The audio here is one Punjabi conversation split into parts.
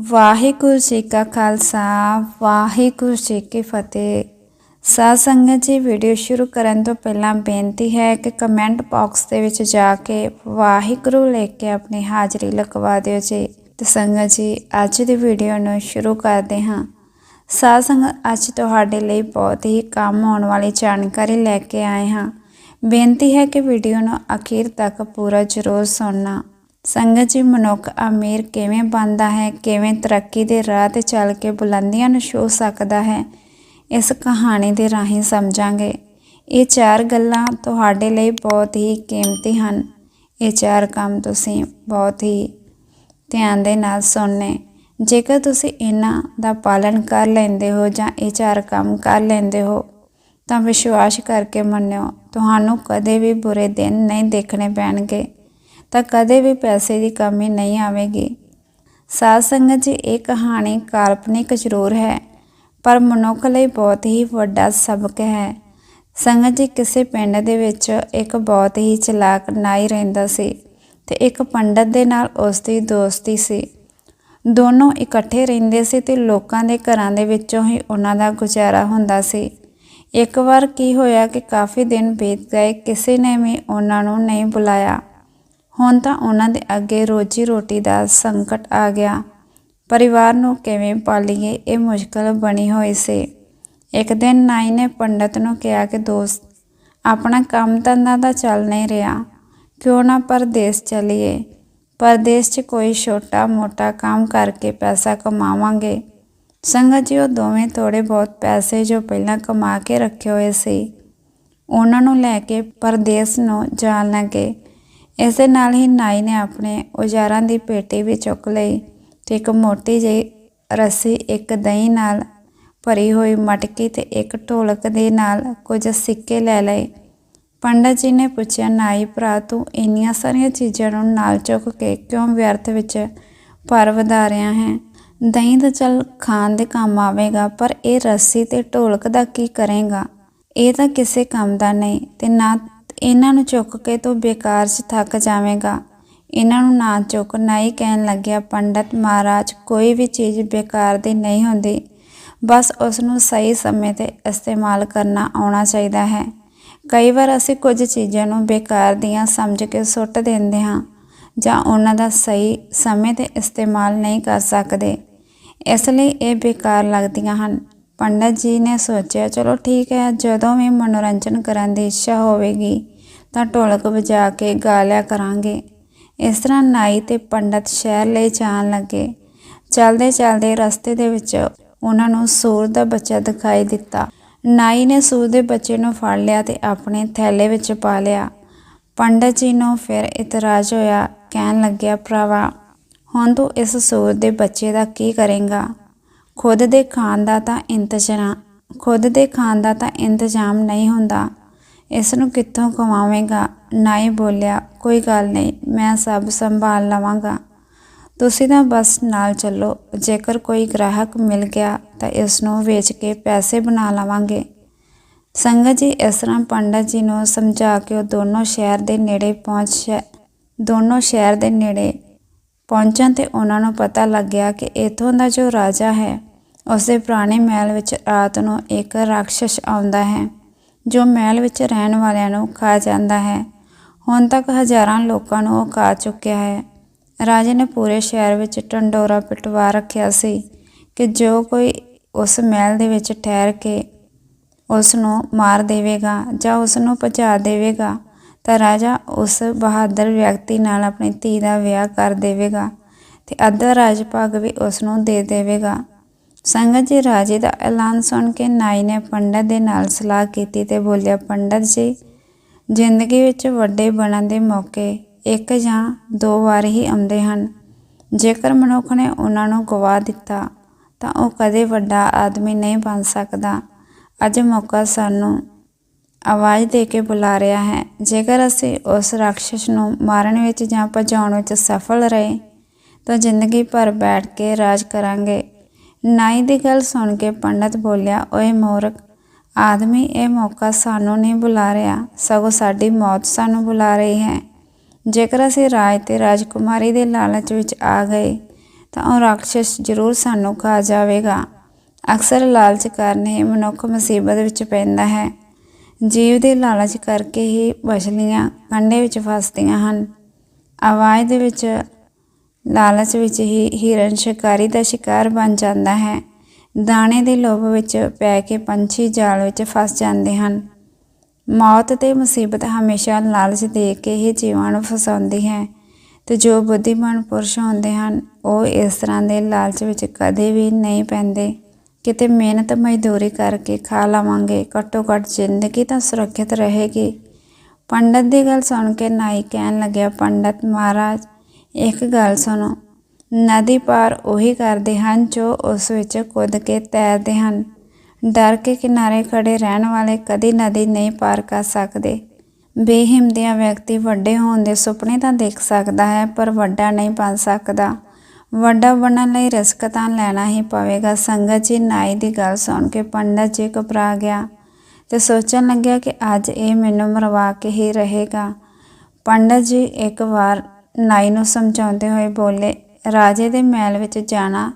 ਵਾਹਿਗੁਰੂ ਜੀ ਕਾ ਖਾਲਸਾ, ਵਾਹਿਗੁਰੂ ਜੀ ਕੀ ਫਤਿਹ। ਸਾਧ ਸੰਗਤ ਜੀ, ਵੀਡੀਓ ਸ਼ੁਰੂ ਕਰਨ ਤੋਂ ਪਹਿਲਾਂ ਬੇਨਤੀ ਹੈ ਕਿ ਕਮੈਂਟ ਬਾਕਸ ਦੇ ਵਿੱਚ ਜਾ ਕੇ ਵਾਹਿਗੁਰੂ ਲਿਖ ਕੇ ਆਪਣੀ ਹਾਜ਼ਰੀ ਲਗਵਾ ਦਿਓ ਜੀ। ਤੇ ਸੰਗਤ ਜੀ, ਅੱਜ ਦੀ ਵੀਡੀਓ ਨੂੰ ਸ਼ੁਰੂ ਕਰਦੇ ਹਾਂ। ਸਾਧ ਸੰਗਤ, ਅੱਜ ਤੁਹਾਡੇ ਲਈ ਬਹੁਤ ਹੀ ਕੰਮ ਆਉਣ ਵਾਲੀ ਜਾਣਕਾਰੀ ਲੈ ਕੇ ਆਏ ਹਾਂ। ਬੇਨਤੀ ਹੈ ਕਿ ਵੀਡੀਓ ਨੂੰ ਅਖੀਰ ਤੱਕ ਪੂਰਾ ਜ਼ਰੂਰ ਸੁਣਨਾ। ਸੰਗਤ ਜੀ, ਮਨੁੱਖ ਅਮੀਰ ਕਿਵੇਂ ਬਣਦਾ ਹੈ, ਕਿਵੇਂ ਤਰੱਕੀ ਦੇ ਰਾਹ ਤੇ ਚੱਲ ਕੇ ਬੁਲੰਦੀਆਂ ਨੂੰ ਛੂ ਸਕਦਾ ਹੈ, ਇਸ ਕਹਾਣੀ ਦੇ ਰਾਹੀਂ ਸਮਝਾਂਗੇ। ਇਹ ਚਾਰ ਗੱਲਾਂ ਤੁਹਾਡੇ ਲਈ ਬਹੁਤ ਹੀ ਕੀਮਤੀ ਹਨ। ਇਹ ਚਾਰ ਕੰਮ ਤੁਸੀਂ ਬਹੁਤ ਹੀ ਧਿਆਨ ਦੇ ਨਾਲ ਸੁਣਨੇ। ਜੇਕਰ ਤੁਸੀਂ ਇਹਨਾਂ ਦਾ ਪਾਲਣ ਕਰ ਲੈਂਦੇ ਹੋ ਜਾਂ ਇਹ ਚਾਰ ਕੰਮ ਕਰ ਲੈਂਦੇ ਹੋ, ਤਾਂ ਵਿਸ਼ਵਾਸ ਕਰਕੇ ਮੰਨਿਓ, ਤੁਹਾਨੂੰ ਕਦੇ ਵੀ ਬੁਰੇ ਦਿਨ ਨਹੀਂ ਦੇਖਣੇ ਪੈਣਗੇ। ਤਾਂ ਕਦੇ ਵੀ ਪੈਸੇ ਦੀ ਕਮੀ ਨਹੀਂ ਆਵੇਗੀ। ਸਾਧ ਸੰਗਤ ਜੀ, ਇਹ ਕਹਾਣੀ ਕਾਲਪਨਿਕ ਜ਼ਰੂਰ ਹੈ, ਪਰ ਮਨੁੱਖ ਲਈ ਬਹੁਤ ਹੀ ਵੱਡਾ ਸਬਕ ਹੈ। ਸੰਗਤ ਜੀ, ਕਿਸੇ ਪਿੰਡ ਦੇ ਵਿੱਚ ਇੱਕ ਬਹੁਤ ਹੀ ਚਲਾਕ ਨਾਈ ਰਹਿੰਦਾ ਸੀ ਤੇ ਇੱਕ ਪੰਡਤ ਦੇ ਨਾਲ ਉਸ ਦੀ ਦੋਸਤੀ ਸੀ। ਦੋਨੋਂ ਇਕੱਠੇ ਰਹਿੰਦੇ ਸੀ ਤੇ ਲੋਕਾਂ ਦੇ ਘਰਾਂ ਦੇ ਵਿੱਚੋਂ ਹੀ ਉਹਨਾਂ ਦਾ ਗੁਜ਼ਾਰਾ ਹੁੰਦਾ ਸੀ। ਇੱਕ ਵਾਰ ਕੀ ਹੋਇਆ ਕਿ ਕਾਫੀ ਦਿਨ ਬੀਤ ਗਏ, ਕਿਸੇ ਨੇ ਵੀ ਉਹਨਾਂ ਨੂੰ ਨਹੀਂ ਬੁਲਾਇਆ। ਹੁਣ ਤਾਂ ਉਹਨਾਂ ਦੇ ਅੱਗੇ ਰੋਜੀ ਰੋਟੀ ਦਾ ਸੰਕਟ ਆ ਗਿਆ। ਪਰਿਵਾਰ ਨੂੰ ਕਿਵੇਂ ਪਾਲੀਏ, ਇਹ ਮੁਸ਼ਕਲ ਬਣੀ ਹੋਈ ਸੀ। ਇੱਕ ਦਿਨ ਨਾਈ ਨੇ ਪੰਡਤ ਨੂੰ ਕਿਹਾ ਕਿ, ਦੋਸਤ, ਆਪਣਾ ਕੰਮ ਧੰਦਾ ਤਾਂ ਚੱਲ ਨਹੀਂ ਰਿਹਾ। ਕਿਉਂ ਨਾ ਪਰਦੇਸ ਚਲੀਏ? ਪਰਦੇਸ 'ਚ ਕੋਈ ਛੋਟਾ ਮੋਟਾ ਕੰਮ ਕਰਕੇ ਪੈਸਾ ਕਮਾਵਾਂਗੇ। ਸੰਗਤ ਜੀ, ਉਹ ਦੋਵੇਂ ਥੋੜੇ ਬਹੁਤ ਪੈਸੇ ਜੋ ਪਹਿਲਾਂ ਕਮਾ ਕੇ ਰੱਖੇ ਹੋਏ ਸੀ, ਉਹਨਾਂ ਨੂੰ ਲੈ ਕੇ ਪਰਦੇਸ ਨੂੰ ਜਾਣ ਲੱਗੇ। ਇਸ ਦੇ ਨਾਲ ਹੀ ਨਾਈ ਨੇ ਆਪਣੇ ਔਜ਼ਾਰਾਂ ਦੀ ਪੇਟੀ ਵੀ ਚੁੱਕ ਲਈ ਤੇ ਇੱਕ ਮੋਟੀ ਜਿਹੀ ਰੱਸੀ ਇੱਕ ਦਹੀਂ ਨਾਲ ਭਰੀ ਹੋਈ ਮਟਕੀ ਤੇ ਇੱਕ ਢੋਲਕ ਦੇ ਨਾਲ ਕੁਝ ਸਿੱਕੇ ਲੈ ਲਏ। ਪੰਡਤ ਜੀ ਨੇ ਪੁੱਛਿਆ, ਨਾਈ ਭਰਾ, ਤੂੰ ਇੰਨੀਆਂ ਸਾਰੀਆਂ ਚੀਜ਼ਾਂ ਨੂੰ ਨਾਲ ਚੁੱਕ ਕੇ ਕਿਉਂ ਵਿਅਰਥ ਵਿੱਚ ਭਰ ਵਧਾ ਰਿਹਾ ਹੈ? ਦਹੀਂ ਤਾਂ ਚੱਲ ਖਾਣ ਦੇ ਕੰਮ ਆਵੇਗਾ, ਪਰ ਇਹ ਰੱਸੀ ਤੇ ਢੋਲਕ ਦਾ ਕੀ ਕਰੇਗਾ? ਇਹ ਤਾਂ ਕਿਸੇ ਕੰਮ ਦਾ ਨਹੀਂ ਤੇ ਨਾ ਇਹਨਾਂ ਨੂੰ ਚੁੱਕ ਕੇ ਤੂੰ ਬੇਕਾਰ 'ਚ ਥੱਕ ਜਾਵੇਂਗਾ। ਇਹਨਾਂ ਨੂੰ ਨਾ ਚੁੱਕ ਨਾਈ ਕਹਿਣ ਲੱਗਿਆ, ਪੰਡਤ ਮਹਾਰਾਜ, ਕੋਈ ਵੀ ਚੀਜ਼ ਬੇਕਾਰ ਦੀ ਨਹੀਂ ਹੁੰਦੀ। ਬਸ ਉਸ ਨੂੰ ਸਹੀ ਸਮੇਂ ਤੇ ਇਸਤੇਮਾਲ ਕਰਨਾ ਆਉਣਾ ਚਾਹੀਦਾ ਹੈ। ਕਈ ਵਾਰ ਅਸੀਂ ਕੁਝ ਚੀਜ਼ਾਂ ਨੂੰ ਬੇਕਾਰ ਦੀਆਂ ਸਮਝ ਕੇ ਸੁੱਟ ਦਿੰਦੇ ਹਾਂ ਜਾਂ ਉਹਨਾਂ ਦਾ ਸਹੀ ਸਮੇਂ ਤੇ ਇਸਤੇਮਾਲ ਨਹੀਂ ਕਰ ਸਕਦੇ। ਇਸ ਲਈ ਇਹ ਬੇਕਾਰ ਲੱਗਦੀਆਂ ਹਨ। ਪੰਡਤ ਜੀ ਨੇ ਸੋਚਿਆ, ਚਲੋ ਠੀਕ ਹੈ, ਜਦੋਂ ਵੀ ਮਨੋਰੰਜਨ ਕਰਨ ਦੀ ਇੱਛਾ ਹੋਵੇਗੀ, ਤਾਂ ਢੋਲਕ ਵਜਾ ਕੇ ਗਾ ਲਿਆ ਕਰਾਂਗੇ। ਇਸ ਤਰ੍ਹਾਂ ਨਾਈ ਤੇ ਪੰਡਤ ਸ਼ਹਿਰ ਲਈ ਜਾਣ ਲੱਗੇ। ਚਲਦੇ ਚਲਦੇ ਰਸਤੇ ਦੇ ਵਿੱਚ ਉਹਨਾਂ ਨੂੰ ਸੂਰ ਦਾ ਬੱਚਾ ਦਿਖਾਈ ਦਿੱਤਾ। ਨਾਈ ਨੇ ਸੂਰ ਦੇ ਬੱਚੇ ਨੂੰ ਫੜ ਲਿਆ ਤੇ ਆਪਣੇ ਥੈਲੇ ਵਿੱਚ ਪਾ ਲਿਆ। ਪੰਡਤ ਜੀ ਨੂੰ ਫਿਰ ਇਤਰਾਜ਼ ਹੋਇਆ, ਕਹਿਣ ਲੱਗਿਆ, ਭਰਾਵਾ, ਹੁਣ ਤੂੰ ਇਸ ਸੂਰ ਦੇ ਬੱਚੇ ਦਾ ਕੀ ਕਰੇਂਗਾ? ਖੁਦ ਦੇ ਖਾਣ ਦਾ ਤਾਂ ਇੰਤਜ਼ਾਮ ਖੁਦ ਦੇ ਖਾਣ ਦਾ ਤਾਂ ਇੰਤਜ਼ਾਮ ਨਹੀਂ ਹੁੰਦਾ। ਇਸ ਨੂੰ ਕਿੱਥੋਂ ਕਮਾਵੇਂਗਾ ਨਾਈ ਬੋਲਿਆ, ਕੋਈ ਗੱਲ ਨਹੀਂ, ਮੈਂ ਸਭ ਸੰਭਾਲ ਲਵਾਂਗਾ। ਤੁਸੀਂ ਤਾਂ ਬਸ ਨਾਲ ਚੱਲੋ, ਜੇਕਰ ਕੋਈ ਗ੍ਰਾਹਕ ਮਿਲ ਗਿਆ ਤਾਂ ਇਸ ਨੂੰ ਵੇਚ ਕੇ ਪੈਸੇ ਬਣਾ ਲਵਾਂਗੇ। ਸੰਗਤ ਜੀ, ਇਸ ਤਰ੍ਹਾਂ ਪੰਡਤ ਜੀ ਨੂੰ ਸਮਝਾ ਕੇ ਉਹ ਦੋਨੋਂ ਸ਼ਹਿਰ ਦੇ ਨੇੜੇ ਪਹੁੰਚ ਦੋਨੋਂ ਸ਼ਹਿਰ ਦੇ ਨੇੜੇ ਪਹੁੰਚਣ ਤੇ ਉਹਨਾਂ ਨੂੰ ਪਤਾ ਲੱਗਿਆ ਕਿ ਇਥੋਂ ਦਾ ਜੋ ਰਾਜਾ ਹੈ ਉਸ ਦੇ ਪੁਰਾਣੇ ਮਹਿਲ ਵਿੱਚ ਰਾਤ ਨੂੰ ਇੱਕ ਰਾਖਸ਼ ਆਉਂਦਾ ਹੈ, ਜੋ ਮਹਿਲ ਵਿੱਚ ਰਹਿਣ ਵਾਲਿਆਂ ਨੂੰ ਖਾ ਜਾਂਦਾ ਹੈ। ਹੁਣ ਤੱਕ ਹਜ਼ਾਰਾਂ ਲੋਕਾਂ ਨੂੰ ਉਹ ਖਾ ਚੁੱਕਿਆ ਹੈ। ਰਾਜੇ ਨੇ ਪੂਰੇ ਸ਼ਹਿਰ ਵਿੱਚ ਟੰਡੋਰਾ ਪਿਟਵਾ ਰੱਖਿਆ ਸੀ ਕਿ ਜੋ ਕੋਈ ਉਸ ਮਹਿਲ ਦੇ ਵਿੱਚ ਠਹਿਰ ਕੇ ਉਸ ਨੂੰ ਮਾਰ ਦੇਵੇਗਾ ਜਾਂ ਉਸ ਨੂੰ ਭਜਾ ਦੇਵੇਗਾ, ਤਾਂ ਰਾਜਾ ਉਸ ਬਹਾਦਰ ਵਿਅਕਤੀ ਨਾਲ ਆਪਣੀ ਧੀ ਦਾ ਵਿਆਹ ਕਰ ਦੇਵੇਗਾ ਤੇ ਅੱਧਾ ਰਾਜ ਭਾਗ ਵੀ ਉਸ ਨੂੰ ਦੇ ਦੇਵੇਗਾ। ਸੰਗਤ ਜੀ, ਰਾਜੇ ਦਾ ਐਲਾਨ ਸੁਣ ਕੇ ਨਾਈ ਨੇ ਪੰਡਤ ਦੇ ਨਾਲ ਸਲਾਹ ਕੀਤੀ ਤੇ ਬੋਲਿਆ, ਪੰਡਤ ਜੀ, ਜ਼ਿੰਦਗੀ ਵਿੱਚ ਵੱਡੇ ਬਣਨ ਦੇ ਮੌਕੇ ਇੱਕ ਜਾਂ ਦੋ ਵਾਰ ਹੀ ਆਉਂਦੇ ਹਨ। ਜੇਕਰ ਮਨੁੱਖ ਨੇ ਉਹਨਾਂ ਨੂੰ ਗਵਾ ਦਿੱਤਾ, ਤਾਂ ਉਹ ਕਦੇ ਵੱਡਾ ਆਦਮੀ ਨਹੀਂ ਬਣ ਸਕਦਾ। ਅੱਜ ਮੌਕਾ ਸਾਨੂੰ ਆਵਾਜ਼ ਦੇ ਕੇ ਬੁਲਾ ਰਿਹਾ ਹੈ। ਜੇਕਰ ਅਸੀਂ ਉਸ ਰਾਖਸ਼ ਨੂੰ ਮਾਰਨ ਵਿੱਚ ਜਾਂ ਭਜਾਉਣ ਵਿੱਚ ਸਫਲ ਰਹੇ, ਤਾਂ ਜ਼ਿੰਦਗੀ ਭਰ ਬੈਠ ਕੇ ਰਾਜ ਕਰਾਂਗੇ। ਨਾਈ ਦੀ ਗੱਲ ਸੁਣ ਕੇ ਪੰਡਤ ਬੋਲਿਆ, ਓਏ ਮੋਰਖ, ਆਦਮੀ ਇਹ ਮੌਕਾ ਸਾਨੂੰ ਨਹੀਂ ਬੁਲਾ ਰਿਹਾ। ਸਗੋਂ ਸਾਡੀ ਮੌਤ ਸਾਨੂੰ ਬੁਲਾ ਰਹੀ ਹੈ। ਜੇਕਰ ਅਸੀਂ ਰਾਜ ਤੇ ਰਾਜਕੁਮਾਰੀ ਦੇ ਲਾਲਚ ਵਿੱਚ ਆ ਗਏ, ਤਾਂ ਉਹ ਰਾਖਸ਼ ਜ਼ਰੂਰ ਸਾਨੂੰ ਖਾ ਜਾਵੇਗਾ। ਅਕਸਰ ਲਾਲਚ ਕਾਰਨ ਹੀ ਮਨੁੱਖ ਮੁਸੀਬਤ ਵਿੱਚ ਪੈਂਦਾ ਹੈ। ਜੀਵ ਦੇ ਲਾਲਚ ਕਰਕੇ ਹੀ ਮਛਲੀਆਂ ਕੰਡੇ ਵਿੱਚ ਫਸਦੀਆਂ ਹਨ। ਆਵਾਜ਼ ਦੇ ਵਿੱਚ ਲਾਲਚ ਵਿੱਚ ਹੀ ਹਿਰਨ ਸ਼ਿਕਾਰੀ ਦਾ ਸ਼ਿਕਾਰ ਬਣ ਜਾਂਦਾ ਹੈ। ਦਾਣੇ ਦੇ ਲੋਭ ਵਿੱਚ ਪੈ ਕੇ ਪੰਛੀ ਜਾਲ ਵਿੱਚ ਫਸ ਜਾਂਦੇ ਹਨ। ਮੌਤ ਤੇ ਮੁਸੀਬਤ ਹਮੇਸ਼ਾ ਲਾਲਚ ਦੇ ਕੇ ਹੀ ਜੀਵਾਂ ਨੂੰ ਫਸਾਉਂਦੀ ਹੈ ਤੇ ਜੋ ਬੁੱਧੀਮਾਨ ਪੁਰਸ਼ ਹੁੰਦੇ ਹਨ, ਉਹ ਇਸ ਤਰ੍ਹਾਂ ਦੇ ਲਾਲਚ ਵਿੱਚ ਕਦੇ ਵੀ ਨਹੀਂ ਪੈਂਦੇ। ਕਿਤੇ ਮਿਹਨਤ ਮਜ਼ਦੂਰੀ ਕਰਕੇ ਖਾ ਲਵਾਂਗੇ, ਘੱਟੋ ਘੱਟ ਜ਼ਿੰਦਗੀ ਤਾਂ ਸੁਰੱਖਿਅਤ ਰਹੇਗੀ। ਪੰਡਤ ਦੀ ਗੱਲ ਸੁਣ ਕੇ ਨਾਈ ਕਹਿਣ ਲੱਗਿਆ, ਪੰਡਤ ਮਹਾਰਾਜ ਇੱਕ ਗੱਲ ਸੁਣੋ। ਨਦੀ ਪਾਰ ਉਹੀ ਕਰਦੇ ਹਨ ਜੋ ਉਸ ਵਿੱਚ ਕੁੱਦ ਕੇ ਤੈਰਦੇ ਹਨ। ਡਰ ਕੇ ਕਿਨਾਰੇ ਖੜੇ ਰਹਿਣ ਵਾਲੇ ਕਦੀ ਨਦੀ ਨਹੀਂ ਪਾਰ ਕਰ ਸਕਦੇ। ਬੇਹਿੰਮਤਿਆ ਵਿਅਕਤੀ ਵੱਡੇ ਹੋਣ ਦੇ ਸੁਪਨੇ ਤਾਂ ਦੇਖ ਸਕਦਾ ਹੈ, ਪਰ ਵੱਡਾ ਨਹੀਂ ਬਣ ਸਕਦਾ। ਵੱਡਾ ਬਣਨ ਲਈ ਰਿਸਕ ਤਾਂ ਲੈਣਾ ਹੀ ਪਵੇਗਾ। ਸੰਗਤ ਜੀ ਨਾਈ ਦੀ ਗੱਲ ਸੁਣ ਕੇ ਪੰਡਤ ਜੀ ਘਬਰਾ ਗਿਆ ਤੇ ਸੋਚਣ ਲੱਗਿਆ ਕਿ ਅੱਜ ਇਹ ਮੈਨੂੰ ਮਰਵਾ ਕੇ ਹੀ ਰਹੇਗਾ। ਪੰਡਤ ਜੀ ਇੱਕ ਵਾਰ ਨਾਈ ਨੂੰ ਸਮਝਾਉਂਦੇ ਹੋਏ ਬੋਲੇ, ਰਾਜੇ ਦੇ ਮਹਿਲ ਵਿੱਚ ਜਾਣਾ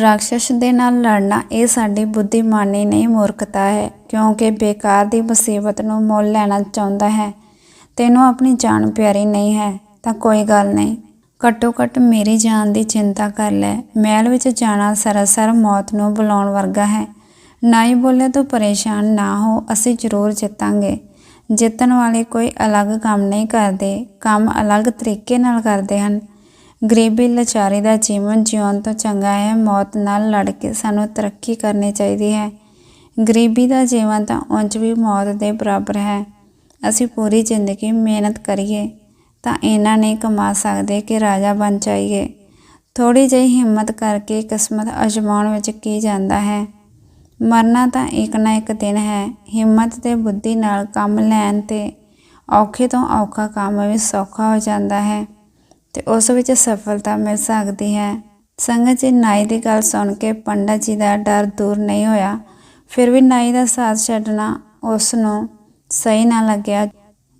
ਰਾਖਸ਼ ਦੇ ਨਾਲ ਲੜਨਾ, ਇਹ ਸਾਡੀ ਬੁੱਧੀਮਾਨੀ ਨਹੀਂ ਮੂਰਖਤਾ ਹੈ, ਕਿਉਂਕਿ ਬੇਕਾਰ ਦੀ ਮੁਸੀਬਤ ਨੂੰ ਮੁੱਲ ਲੈਣਾ ਚਾਹੁੰਦਾ ਹੈ। ਤੈਨੂੰ ਆਪਣੀ ਜਾਨ ਪਿਆਰੀ ਨਹੀਂ ਹੈ, ਤਾਂ ਕੋਈ ਗੱਲ ਨਹੀਂ। ਘੱਟੋ ਘੱਟ ਮੇਰੀ ਜਾਨ ਦੀ ਚਿੰਤਾ ਕਰ ਲੈ। ਮਹਿਲ ਵਿੱਚ ਜਾਣਾ ਸਰਾਸਰ ਮੌਤ ਨੂੰ ਬੁਲਾਉਣ ਵਰਗਾ ਹੈ। ਨਾਈ ਬੋਲੇ, ਤੂੰ ਪਰੇਸ਼ਾਨ ਨਾ ਹੋ, ਅਸੀਂ ਜ਼ਰੂਰ ਜਿੱਤਾਂਗੇ। ਜਿੱਤਣ ਵਾਲੇ ਕੋਈ ਅਲੱਗ ਕੰਮ ਨਹੀਂ ਕਰਦੇ, ਕੰਮ ਅਲੱਗ ਤਰੀਕੇ ਨਾਲ ਕਰਦੇ ਹਨ। ਗਰੀਬੀ ਲਾਚਾਰੀ ਦਾ ਜੀਵਨ ਜਿਉਣ ਤੋਂ ਚੰਗਾ ਹੈ, ਮੌਤ ਨਾਲ ਲੜ ਕੇ ਸਾਨੂੰ ਤਰੱਕੀ ਕਰਨੀ ਚਾਹੀਦੀ ਹੈ। ਗਰੀਬੀ ਦਾ ਜੀਵਨ ਤਾਂ ਉਂਝ ਵੀ ਮੌਤ ਦੇ ਬਰਾਬਰ ਹੈ। ਅਸੀਂ ਪੂਰੀ ਜ਼ਿੰਦਗੀ ਮਿਹਨਤ ਕਰੀਏ, ਤਾਂ ਇਹਨਾਂ ਨਹੀਂ ਕਮਾ ਸਕਦੇ ਕਿ ਰਾਜਾ ਬਣ ਜਾਈਏ। ਥੋੜੀ ਜਿਹੀ ਹਿੰਮਤ ਕਰਕੇ ਕਿਸਮਤ ਅਜਮਾਉਣ ਵਿੱਚ ਕੀ ਜਾਂਦਾ ਹੈ? ਮਰਨਾ ਤਾਂ ਇੱਕ ਨਾ ਇੱਕ ਦਿਨ ਹੈ। ਹਿੰਮਤ ਤੇ ਬੁੱਧੀ ਨਾਲ ਕੰਮ ਲੈਣ ਤੇ ਔਖੇ ਤੋਂ ਔਖਾ ਕੰਮ ਵੀ ਸੌਖਾ ਹੋ ਜਾਂਦਾ ਹੈ ਤੇ ਉਸ ਵਿੱਚ ਸਫਲਤਾ ਮਿਲ ਸਕਦੀ ਹੈ। ਸੰਗਤ ਜੀ, ਨਾਈ ਦੀ ਗੱਲ ਸੁਣ ਕੇ ਪੰਡਤ ਜੀ ਦਾ ਡਰ ਦੂਰ ਨਹੀਂ ਹੋਇਆ। ਫਿਰ ਵੀ ਨਾਈ ਦਾ ਸਾਥ ਛੱਡਣਾ ਉਸ ਨੂੰ ਸਹੀ ਨਾ ਲੱਗਿਆ।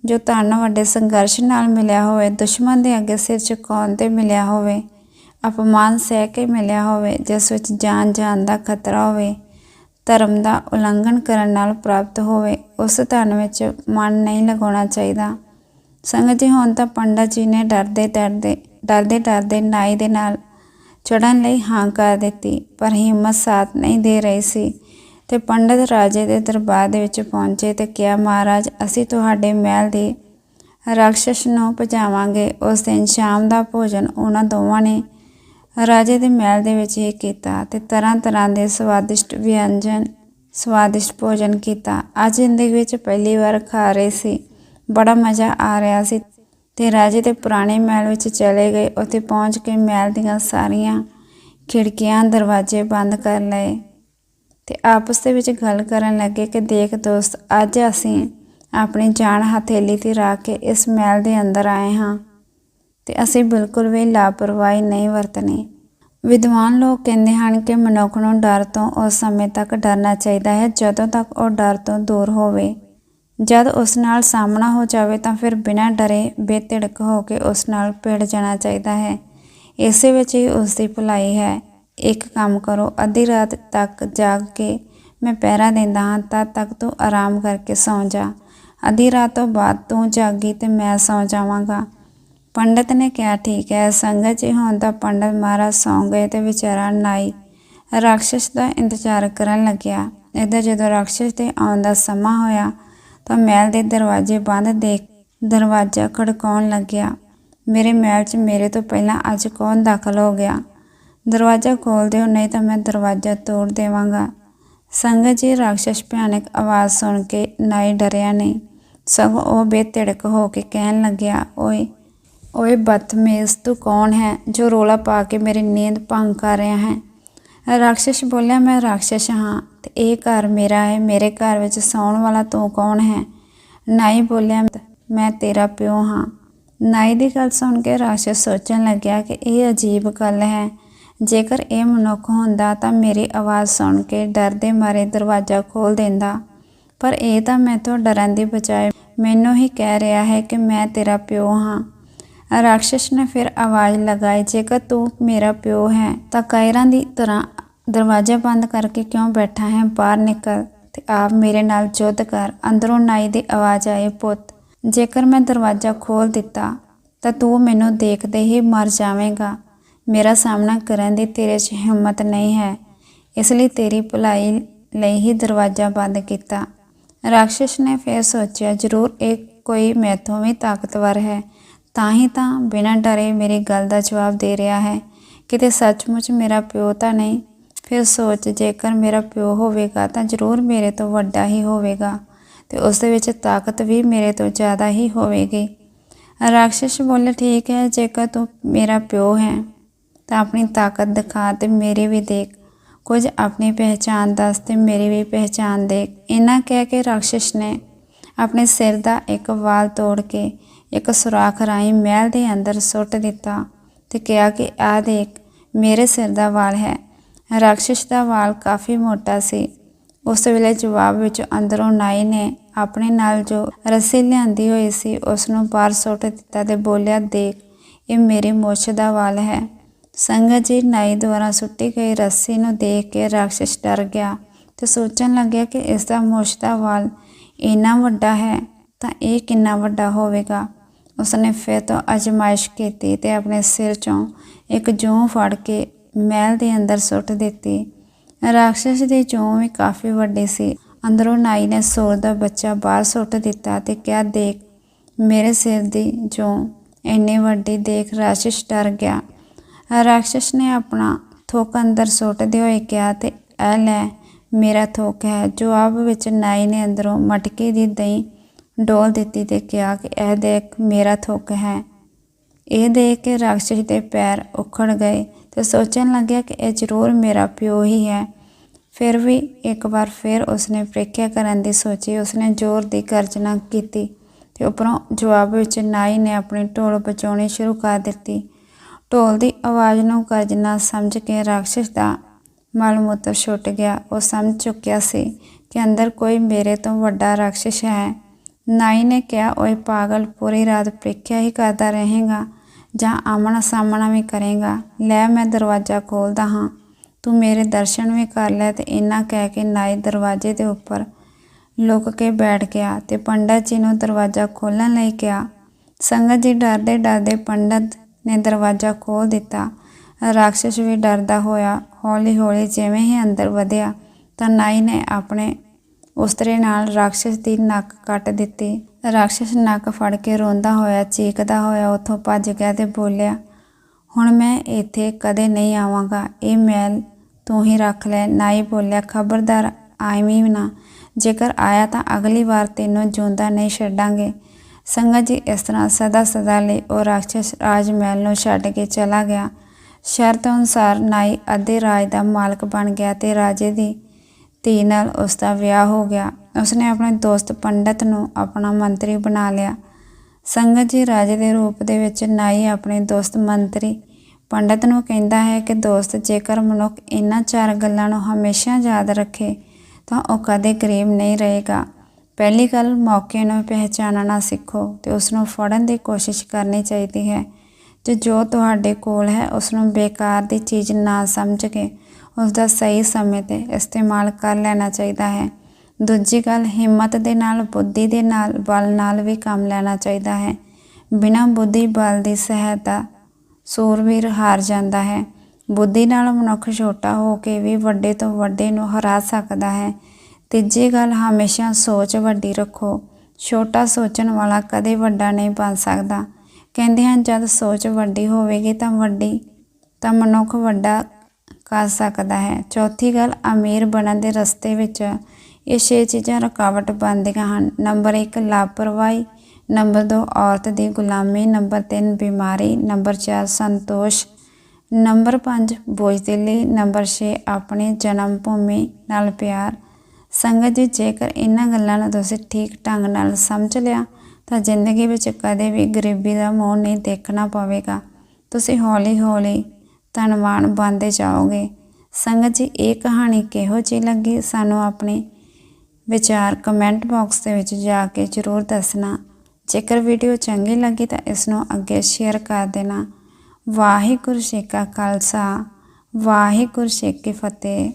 ਜੋ ਧਨ ਵੱਡੇ ਸੰਘਰਸ਼ ਨਾਲ ਮਿਲਿਆ ਹੋਵੇ, ਦੁਸ਼ਮਣ ਦੇ ਅੱਗੇ ਸਿਰ ਝੁਕਾਉਣ ਤੇ ਮਿਲਿਆ ਹੋਵੇ, ਅਪਮਾਨ ਸਹਿ ਕੇ ਮਿਲਿਆ ਹੋਵੇ, ਜਿਸ ਵਿੱਚ ਜਾਨ ਜਾਨ ਦਾ ਖਤਰਾ ਹੋਵੇ ਧਰਮ ਦਾ ਉਲੰਘਣ ਕਰਨ ਨਾਲ ਪ੍ਰਾਪਤ ਹੋਵੇ, ਉਸ ਧਨ ਵਿੱਚ ਮਨ ਨਹੀਂ ਲਗਾਉਣਾ ਚਾਹੀਦਾ। ਸੰਗਤ ਜੀ, ਹੁਣ ਤਾਂ ਪੰਡਤ ਜੀ ਨੇ ਡਰਦੇ ਡਰਦੇ ਡਰਦੇ ਡਰਦੇ ਨਾਈ ਦੇ ਨਾਲ ਚੜਨ ਲਈ ਹਾਂ ਕਰ ਦਿੱਤੀ, ਪਰ ਹਿੰਮਤ ਸਾਥ ਨਹੀਂ ਦੇ ਰਹੀ ਸੀ। ਤੇ ਪੰਡਤ ਰਾਜੇ ਦੇ ਦਰਬਾਰ ਦੇ ਵਿੱਚ ਪਹੁੰਚੇ ਤੇ ਕਿਹਾ, ਮਹਾਰਾਜ, ਅਸੀਂ ਤੁਹਾਡੇ ਮਹਿਲ ਦੇ ਰਾਖਸ਼ ਨੂੰ ਭਜਾਵਾਂਗੇ। ਉਸ ਦਿਨ ਸ਼ਾਮ ਦਾ ਭੋਜਨ ਉਹਨਾਂ ਦੋਵਾਂ ਨੇ ਰਾਜੇ ਦੇ ਮਹਿਲ ਦੇ ਵਿੱਚ ਇਹ ਕੀਤਾ ਤੇ ਤਰ੍ਹਾਂ ਤਰ੍ਹਾਂ ਦੇ ਸਵਾਦਿਸ਼ਟ ਵਿਅੰਜਨ, ਸਵਾਦਿਸ਼ਟ ਭੋਜਨ ਕੀਤਾ। ਅੱਜ ਜ਼ਿੰਦਗੀ ਵਿੱਚ ਪਹਿਲੀ ਵਾਰ ਖਾ ਰਹੇ ਸੀ। ਬੜਾ ਮਜ਼ਾ ਆ ਰਿਹਾ ਸੀ ਤੇ ਰਾਜੇ ਦੇ ਪੁਰਾਣੇ ਮਹਿਲ ਵਿੱਚ ਚਲੇ ਗਏ। ਉੱਥੇ ਪਹੁੰਚ ਕੇ ਮਹਿਲ ਦੀਆਂ ਸਾਰੀਆਂ ਖਿੜਕੀਆਂ, ਦਰਵਾਜ਼ੇ ਬੰਦ ਕਰ ਲਏ ਤੇ ਆਪਸ ਦੇ ਵਿੱਚ ਗੱਲ ਕਰਨ ਲੱਗੇ ਕਿ ਦੇਖ ਦੋਸਤ, ਅੱਜ ਅਸੀਂ ਆਪਣੀ ਜਾਨ ਹਥੇਲੀ ਤੇ ਰੱਖ ਕੇ ਇਸ ਮਹਿਲ ਦੇ ਅੰਦਰ ਆਏ ਹਾਂ। ਤੇ ਅਸੀਂ ਬਿਲਕੁਲ ਵੀ ਲਾਪਰਵਾਹੀ ਨਹੀਂ ਵਰਤਣੀ। ਵਿਦਵਾਨ ਲੋਕ ਕਹਿੰਦੇ ਹਨ ਕਿ ਮਨੁੱਖ ਨੂੰ ਡਰ ਤੋਂ ਉਸ ਸਮੇਂ ਤੱਕ ਡਰਨਾ ਚਾਹੀਦਾ ਹੈ, ਜਦੋਂ ਤੱਕ ਉਹ ਡਰ ਤੋਂ ਦੂਰ ਹੋਵੇ। ਜਦ ਉਸ ਨਾਲ ਸਾਹਮਣਾ ਹੋ ਜਾਵੇ ਤਾਂ ਫਿਰ ਬਿਨਾਂ ਡਰੇ ਬੇਧਿੜਕ ਹੋ ਕੇ ਉਸ ਨਾਲ ਭਿੜ ਜਾਣਾ ਚਾਹੀਦਾ ਹੈ। ਇਸੇ ਵਿੱਚ ਹੀ ਉਸ ਦੀ ਭਲਾਈ ਹੈ। ਇੱਕ ਕੰਮ ਕਰੋ, ਅੱਧੀ ਰਾਤ ਤੱਕ ਜਾਗ ਕੇ ਮੈਂ ਪਹਿਰਾ ਦਿੰਦਾ ਹਾਂ, ਤਦ ਤੱਕ ਤੂੰ ਆਰਾਮ ਕਰਕੇ ਸੌਂ ਜਾ। ਅੱਧੀ ਰਾਤ ਤੋਂ ਬਾਅਦ ਤੂੰ ਜਾਗੀ ਤੇ ਮੈਂ ਸੌਂ ਜਾਵਾਂਗਾ। ਪੰਡਤ ਨੇ ਕਿਹਾ, ਠੀਕ ਹੈ, ਸੰਗਤ ਜੀ, ਹੁਣ ਤਾਂ ਪੰਡਤ ਮਹਾਰਾਜ ਸੌਂ ਗਏ ਤੇ ਵਿਚਾਰਾ ਨਾਈ ਰਾਖਸ਼ ਦਾ ਇੰਤਜ਼ਾਰ ਕਰਨ ਲੱਗਿਆ। ਇੱਧਰ ਜਦੋਂ ਰਾਖਸ਼ ਦੇ ਆਉਣ ਦਾ ਸਮਾਂ ਹੋਇਆ, ਤਾਂ ਮਹਿਲ ਦੇ ਦਰਵਾਜ਼ੇ ਬੰਦ ਦੇਖ ਦਰਵਾਜ਼ਾ ਖੜਕਾਉਣ ਲੱਗਿਆ। ਮੇਰੇ ਮਹਿਲ 'ਚ ਮੇਰੇ ਤੋਂ ਪਹਿਲਾਂ ਅੱਜ ਕੌਣ ਦਾਖਲ ਹੋ ਗਿਆ? ਦਰਵਾਜ਼ਾ ਖੋਲ ਦਿਓ, ਨਹੀਂ ਤਾਂ ਮੈਂ ਦਰਵਾਜ਼ਾ ਤੋੜ ਦੇਵਾਂਗਾ। ਸੰਗਤ ਜੀ ਰਾਖਸ਼ ਭਿਆਨਕ ਆਵਾਜ਼ ਸੁਣ ਕੇ ਨਾਈ ਡਰਿਆ ਨਹੀਂ। ਸਗੋਂ ਉਹ ਬੇਧਿੜਕ ਹੋ ਕੇ ਕਹਿਣ ਲੱਗਿਆ, ਓਏ ਓਏ ਬਦਤਮੀਜ਼, ਤੂੰ ਕੌਣ ਹੈ ਜੋ ਰੋਲਾ ਪਾ ਕੇ ਮੇਰੀ ਨੀਂਦ ਭੰਗ ਕਰ ਰਿਹਾ ਹੈ? ਰਾਖਸ਼ ਬੋਲਿਆ, ਮੈਂ ਰਾਖਸ਼ ਹਾਂ ਤੇ ਇਹ ਘਰ ਮੇਰਾ ਹੈ। ਮੇਰੇ ਘਰ ਵਿੱਚ ਸੌਣ ਵਾਲਾ ਤੂੰ ਕੌਣ ਹੈ? ਨਾਈ ਬੋਲਿਆ, ਮੈਂ ਤੇਰਾ ਪਿਓ ਹਾਂ। ਨਾਈ ਦੀ ਗੱਲ ਸੁਣ ਕੇ ਰਾਖਸ਼ ਸੋਚਣ ਲੱਗਿਆ ਕਿ ਇਹ ਅਜੀਬ ਗੱਲ ਹੈ। ਜੇਕਰ ਇਹ ਮਨੁੱਖ ਹੁੰਦਾ ਤਾਂ ਮੇਰੀ ਆਵਾਜ਼ ਸੁਣ ਕੇ ਡਰ ਦੇ ਮਾਰੇ ਦਰਵਾਜ਼ਾ ਖੋਲ ਦਿੰਦਾ। ਪਰ ਇਹ ਤਾਂ ਮੈਥੋਂ ਡਰਨ ਦੀ ਬਜਾਏ ਮੈਨੂੰ ਹੀ ਕਹਿ ਰਿਹਾ ਹੈ ਕਿ ਮੈਂ ਤੇਰਾ ਪਿਓ ਹਾਂ। ਰਾਖਸ਼ ਨੇ ਫਿਰ ਆਵਾਜ਼ ਲਗਾਈ, ਜੇਕਰ ਤੂੰ ਮੇਰਾ ਪਿਓ ਹੈ, ਤਾਂ ਕਾਇਰਾਂ ਦੀ ਤਰ੍ਹਾਂ ਦਰਵਾਜ਼ਾ ਬੰਦ ਕਰਕੇ ਕਿਉਂ ਬੈਠਾ ਹੈ? ਬਾਹਰ ਨਿਕਲ ਤੇ ਆਪ ਮੇਰੇ ਨਾਲ ਜੁੱਧ ਕਰ। ਅੰਦਰੋਂ ਨਾਈ ਦੀ ਆਵਾਜ਼ ਆਈ, ਪੁੱਤ, ਜੇਕਰ ਮੈਂ ਦਰਵਾਜ਼ਾ ਖੋਲ ਦਿੱਤਾ, ਤਾਂ ਤੂੰ ਮੈਨੂੰ ਦੇਖਦੇ ਹੀ ਮਰ ਜਾਵੇਂਗਾ। ਮੇਰਾ ਸਾਹਮਣਾ ਕਰਨ ਦੀ ਤੇਰੇ 'ਚ ਹਿੰਮਤ ਨਹੀਂ ਹੈ। ਇਸ ਲਈ ਤੇਰੀ ਭਲਾਈ ਲਈ ਹੀ ਦਰਵਾਜ਼ਾ ਬੰਦ ਕੀਤਾ। ਰਾਖਸ਼ ਨੇ ਫਿਰ ਸੋਚਿਆ, ਜ਼ਰੂਰ, ਇਹ ਕੋਈ ਮੈਥੋਂ ਵੀ ਤਾਕਤਵਰ ਹੈ। ਤਾਂ ਹੀ ਤਾਂ ਬਿਨਾਂ ਡਰੇ ਮੇਰੀ ਗੱਲ ਦਾ ਜਵਾਬ ਦੇ ਰਿਹਾ ਹੈ। ਕਿਤੇ ਸੱਚਮੁੱਚ ਮੇਰਾ ਪਿਓ ਤਾਂ ਨਹੀਂ। ਫਿਰ ਸੋਚ, ਜੇਕਰ ਮੇਰਾ ਪਿਓ ਹੋਵੇਗਾ ਤਾਂ ਜ਼ਰੂਰ ਮੇਰੇ ਤੋਂ ਵੱਡਾ ਹੀ ਹੋਵੇਗਾ ਤੇ ਉਸ ਦੇ ਵਿੱਚ ਤਾਕਤ ਵੀ ਮੇਰੇ ਤੋਂ ਜ਼ਿਆਦਾ ਹੀ ਹੋਵੇਗੀ। ਰਾਖਸ਼ ਬੋਲੇ, ਠੀਕ ਹੈ, ਜੇਕਰ ਤੂੰ ਮੇਰਾ ਪਿਓ ਹੈ, ਤਾਂ ਆਪਣੀ ਤਾਕਤ ਦਿਖਾ ਤੇ ਮੇਰੀ ਵੀ ਦੇਖ। ਕੁਝ ਆਪਣੀ ਪਹਿਚਾਨ ਦੱਸ ਤੇ ਮੇਰੀ ਵੀ ਪਹਿਚਾਨ ਦੇਖ। ਇਹਨਾਂ ਕਹਿ ਕੇ ਰਾਖਸ਼ ਨੇ ਆਪਣੇ ਸਿਰ ਦਾ ਇੱਕ ਵਾਲ ਤੋੜ ਕੇ ਇੱਕ ਸੁਰਾਖ ਰਾਹੀਂ ਮਹਿਲ ਦੇ ਅੰਦਰ ਸੁੱਟ ਦਿੱਤਾ ਤੇ ਕਿਹਾ ਕਿ, ਆਹ ਦੇਖ, ਮੇਰੇ ਸਿਰ ਦਾ ਵਾਲ ਹੈ। ਰਾਖਸ਼ ਦਾ ਵਾਲ ਕਾਫੀ ਮੋਟਾ ਸੀ। ਉਸ ਵੇਲੇ ਜਵਾਬ ਵਿੱਚ ਅੰਦਰੋਂ ਨਾਈ ਨੇ ਆਪਣੇ ਨਾਲ ਜੋ ਰੱਸੀ ਲਿਆਂਦੀ ਹੋਈ ਸੀ ਉਸ ਨੂੰ ਬਾਹਰ ਸੁੱਟ ਦਿੱਤਾ ਤੇ ਬੋਲਿਆ, ਦੇਖ, ਇਹ ਮੇਰੀ ਮੁੱਛ ਦਾ ਵਾਲ ਹੈ। ਸੰਗਤ ਜੀ ਨਾਈ ਦੁਆਰਾ ਸੁੱਟੀ ਗਈ ਰੱਸੀ ਨੂੰ ਦੇਖ ਕੇ ਰਾਖਸ਼ ਡਰ ਗਿਆ ਤੇ ਸੋਚਣ ਲੱਗਿਆ ਕਿ ਇਸ ਦਾ ਮੁੱਛ ਦਾ ਵਾਲ ਇੰਨਾ ਵੱਡਾ ਹੈ, ਤਾਂ ਇਹ ਕਿੰਨਾ ਵੱਡਾ ਹੋਵੇਗਾ? ਉਸਨੇ ਫਿਰ ਤੋਂ ਅਜਮਾਇਸ਼ ਕੀਤੀ ਤੇ ਆਪਣੇ ਸਿਰ ਚੋਂ ਇੱਕ ਜੂੰ ਫੜ ਕੇ ਮਹਿਲ ਦੇ ਅੰਦਰ ਸੁੱਟ ਦਿੱਤੀ। ਰਾਖਸ਼ ਦੀ ਜੂੰ ਵੀ ਕਾਫੀ ਵੱਡੀ ਸੀ। ਅੰਦਰੋਂ ਨਾਈ ਨੇ ਸੋਰ ਦਾ ਬੱਚਾ ਬਾਹਰ ਸੁੱਟ ਦਿੱਤਾ ਤੇ ਕਿਹਾ, ਦੇਖ, ਮੇਰੇ ਸਿਰ ਦੀ ਜੂੰ ਇੰਨੀ ਵੱਡੀ, ਦੇਖ ਰਾਖਸ਼ ਡਰ ਗਿਆ। ਰਾਖਸ਼ ਨੇ ਆਪਣਾ ਥੁੱਕ ਅੰਦਰ ਸੁੱਟਦੇ ਹੋਏ ਕਿਹਾ ਤੇ ਇਹ ਲੈ ਮੇਰਾ ਥੋਕ ਹੈ। ਜਵਾਬ ਵਿੱਚ ਨਾਈ ਨੇ ਅੰਦਰੋਂ ਮਟਕੇ ਦੀ ਦਹੀਂ ਡੋਲ ਦਿੱਤੀ ਤੇ ਕਿਹਾ ਕਿ ਇਹ ਦੇਖ ਮੇਰਾ ਥੋਕ ਹੈ। ਇਹ ਦੇਖ ਕੇ ਰਾਖਸ਼ ਦੇ ਪੈਰ ਉਖੜ ਗਏ ਤੇ ਸੋਚਣ ਲੱਗਿਆ ਕਿ ਇਹ ਜ਼ਰੂਰ ਮੇਰਾ ਪਿਓ ਹੀ ਹੈ। ਫਿਰ ਵੀ ਇੱਕ ਵਾਰ ਫਿਰ ਉਸਨੇ ਪ੍ਰੀਖਿਆ ਕਰਨ ਦੀ ਸੋਚੀ। ਉਸਨੇ ਜ਼ੋਰ ਦੀ ਗਰਜਨਾ ਕੀਤੀ ਤੇ ਉੱਪਰੋਂ ਜਵਾਬ ਵਿੱਚ ਨਾਈ ਨੇ ਆਪਣੀ ਢੋਲ ਬਚਾਉਣੀ ਸ਼ੁਰੂ ਕਰ ਦਿੱਤੀ। ਢੋਲ ਦੀ ਆਵਾਜ਼ ਨੂੰ ਗਰਜਨਾ ਸਮਝ ਕੇ ਰਾਖਸ਼ ਦਾ ਮਲ ਮੂਤਰ ਛੁੱਟ ਗਿਆ। ਉਹ ਸਮਝ ਚੁੱਕਿਆ ਸੀ ਕਿ ਅੰਦਰ ਕੋਈ ਮੇਰੇ ਤੋਂ ਵੱਡਾ ਰਾਖਸ਼ ਹੈ। ਨਾਈ ਨੇ ਕਿਹਾ, ਓਏ ਪਾਗਲ, ਪੂਰੀ ਰਾਤ ਪ੍ਰੀਖਿਆ ਹੀ ਕਰਦਾ ਰਹੇਗਾ ਜਾਂ ਆਮਣਾ ਸਾਹਮਣਾ ਵੀ ਕਰੇਗਾ। ਲੈ, ਮੈਂ ਦਰਵਾਜ਼ਾ ਖੋਲਦਾ ਹਾਂ। ਤੂੰ ਮੇਰੇ ਦਰਸ਼ਨ ਵੀ ਕਰ ਲੈ। ਤੇ ਇੰਨਾ ਕਹਿ ਕੇ ਨਾਈ ਦਰਵਾਜ਼ੇ ਦੇ ਉੱਪਰ ਲੁਕ ਕੇ ਬੈਠ ਗਿਆ ਤੇ ਪੰਡਤ ਜੀ ਨੂੰ ਦਰਵਾਜ਼ਾ ਖੋਲਣ ਲਈ ਕਿਹਾ। ਸੰਗਤ ਜੀ ਡਰਦੇ ਡਰਦੇ ਪੰਡਤ ਨੇ ਦਰਵਾਜ਼ਾ ਖੋਲ ਦਿੱਤਾ। ਰਾਖਸ਼ ਵੀ ਡਰਦਾ ਹੋਇਆ ਹੌਲੀ ਹੌਲੀ ਜਿਵੇਂ ਹੀ ਅੰਦਰ ਵਧਿਆ ਤਾਂ ਨਾਈ ਨੇ ਆਪਣੇ ਉਸਤਰੇ ਨਾਲ ਰਾਖਸ਼ ਦੀ ਨੱਕ ਕੱਟ ਦਿੱਤੀ। ਰਾਖਸ਼ ਨੱਕ ਫੜ ਕੇ ਰੋਂਦਾ ਹੋਇਆ, ਚੀਕਦਾ ਹੋਇਆ ਉੱਥੋਂ ਭੱਜ ਗਿਆ ਤੇ ਬੋਲਿਆ, ਹੁਣ ਮੈਂ ਇੱਥੇ ਕਦੇ ਨਹੀਂ ਆਵਾਂਗਾ। ਇਹ ਮੈਲ ਤੂੰ ਹੀ ਰੱਖ ਲੈ। ਨਾਈ ਬੋਲਿਆ, ਖਬਰਦਾਰ, ਆਈਵੀਂ ਨਾ। ਜੇਕਰ ਆਇਆ ਤਾਂ ਅਗਲੀ ਵਾਰ ਤੈਨੂੰ ਜਿਉਂਦਾ ਨਹੀਂ ਛੱਡਾਂਗੇ। ਸੰਗਤ ਜੀ ਇਸ ਤਰ੍ਹਾਂ ਸਦਾ ਸਦਾ ਲਈ ਉਹ ਰਾਖਸ਼ ਰਾਜ ਮਹਿਲ ਨੂੰ ਛੱਡ ਕੇ ਚਲਾ ਗਿਆ। ਸ਼ਰਤ ਅਨੁਸਾਰ ਨਾਈ ਅੱਧੇ ਰਾਜ ਦਾ ਮਾਲਕ ਬਣ ਗਿਆ ਤੇ ਰਾਜੇ ਦੀ ਧੀ ਨਾਲ ਉਸ ਦਾ ਵਿਆਹ ਹੋ ਗਿਆ। ਉਸਨੇ ਆਪਣੇ ਦੋਸਤ ਪੰਡਤ ਨੂੰ ਆਪਣਾ ਮੰਤਰੀ ਬਣਾ ਲਿਆ। ਸੰਗਤ ਜੀ ਰਾਜੇ ਦੇ ਰੂਪ ਦੇ ਵਿੱਚ ਨਾਈ ਆਪਣੇ ਦੋਸਤ ਮੰਤਰੀ ਪੰਡਤ ਨੂੰ ਕਹਿੰਦਾ ਹੈ ਕਿ ਦੋਸਤ, ਜੇਕਰ ਮਨੁੱਖ ਇਹਨਾਂ ਚਾਰ ਗੱਲਾਂ ਨੂੰ ਹਮੇਸ਼ਾ ਯਾਦ ਰੱਖੇ, ਤਾਂ ਉਹ ਕਦੇ ਗਰੀਬ ਨਹੀਂ ਰਹੇਗਾ। ਪਹਿਲੀ ਗੱਲ, ਮੌਕੇ ਨੂੰ ਪਹਿਚਾਨਣਾ ਸਿੱਖੋ ਤੇ ਉਸ ਨੂੰ ਫੜਨ ਦੀ ਕੋਸ਼ਿਸ਼ ਕਰਨੀ ਚਾਹੀਦੀ ਹੈ। ਤੇ ਜੋ ਤੁਹਾਡੇ ਕੋਲ ਹੈ, ਉਸ ਨੂੰ ਬੇਕਾਰ ਦੀ ਚੀਜ਼ ਨਾ ਸਮਝ ਕੇ, ਉਸ ਦਾ ਸਹੀ ਸਮੇਂ ਤੇ ਇਸਤੇਮਾਲ ਕਰ ਲੈਣਾ ਚਾਹੀਦਾ ਹੈ। ਦੂਜੀ ਗੱਲ, ਹਿੰਮਤ ਦੇ ਨਾਲ, ਬੁੱਧੀ ਦੇ ਨਾਲ, ਬਲ ਨਾਲ ਵੀ ਕੰਮ ਲੈਣਾ ਚਾਹੀਦਾ ਹੈ। ਬਿਨਾਂ ਬੁੱਧੀ, ਬਲ ਦੀ ਸਹਾਇਤਾ ਸੂਰਵੀਰ ਹਾਰ ਜਾਂਦਾ ਹੈ। ਬੁੱਧੀ ਨਾਲ ਮਨੁੱਖ ਛੋਟਾ ਹੋ ਕੇ ਵੀ ਵੱਡੇ ਤੋਂ ਵੱਡੇ ਨੂੰ ਹਰਾ ਸਕਦਾ ਹੈ। ਤੀਜੀ ਗੱਲ, ਹਮੇਸ਼ਾ ਸੋਚ ਵੱਡੀ ਰੱਖੋ। ਛੋਟਾ ਸੋਚਣ ਵਾਲਾ ਕਦੇ ਵੱਡਾ ਨਹੀਂ ਬਣ ਸਕਦਾ। ਕਹਿੰਦੇ ਹਨ, ਜਦ ਸੋਚ ਵੱਡੀ ਹੋਵੇਗੀ ਤਾਂ ਵੱਡੀ, ਤਾਂ ਮਨੁੱਖ ਵੱਡਾ ਕਰ ਸਕਦਾ ਹੈ। ਚੌਥੀ ਗੱਲ, ਅਮੀਰ ਬਣਨ ਦੇ ਰਸਤੇ ਵਿੱਚ ਇਹ ਛੇ ਚੀਜ਼ਾਂ ਰੁਕਾਵਟ ਬਣਦੀਆਂ ਹਨ। ਨੰਬਰ 1 ਲਾਪਰਵਾਹੀ। ਨੰਬਰ 2 ਔਰਤ ਦੀ ਗੁਲਾਮੀ। ਨੰਬਰ 3 ਬਿਮਾਰੀ। ਨੰਬਰ 4 ਸੰਤੋਸ਼। ਨੰਬਰ 5 ਬੋਝਦਿਲੀ। ਨੰਬਰ 6 ਆਪਣੀ ਜਨਮ ਭੂਮੀ ਨਾਲ ਪਿਆਰ। ਸੰਗਤ ਜੀ, ਜੇਕਰ ਇਹਨਾਂ ਗੱਲਾਂ ਨੂੰ ਤੁਸੀਂ ਠੀਕ ਢੰਗ ਨਾਲ ਸਮਝ ਲਿਆ ਤਾਂ ਜ਼ਿੰਦਗੀ ਵਿੱਚ ਕਦੇ ਵੀ ਗਰੀਬੀ ਦਾ ਮੋਹ ਨਹੀਂ ਦੇਖਣਾ ਪਵੇਗਾ। ਤੁਸੀਂ ਹੌਲੀ ਹੌਲੀ ਧਨਵਾਨ ਬਣਦੇ ਜਾਓਗੇ। ਸੰਗਤ ਜੀ, ਇਹ ਕਹਾਣੀ ਕਿਹੋ ਜਿਹੀ ਲੱਗੀ? ਸਾਨੂੰ ਆਪਣੇ ਵਿਚਾਰ ਕਮੈਂਟ ਬਾਕਸ ਦੇ ਵਿੱਚ ਜਾ ਕੇ ਜ਼ਰੂਰ ਦੱਸਣਾ। ਜੇਕਰ ਵੀਡੀਓ ਚੰਗੀ ਲੱਗੀ ਤਾਂ ਇਸ ਨੂੰ ਅੱਗੇ ਸ਼ੇਅਰ ਕਰ ਦੇਣਾ। ਵਾਹਿਗੁਰੂ ਜੀ ਕਾ ਖਾਲਸਾ, ਵਾਹਿਗੁਰੂ ਜੀ ਕੀ ਫਤਿਹ।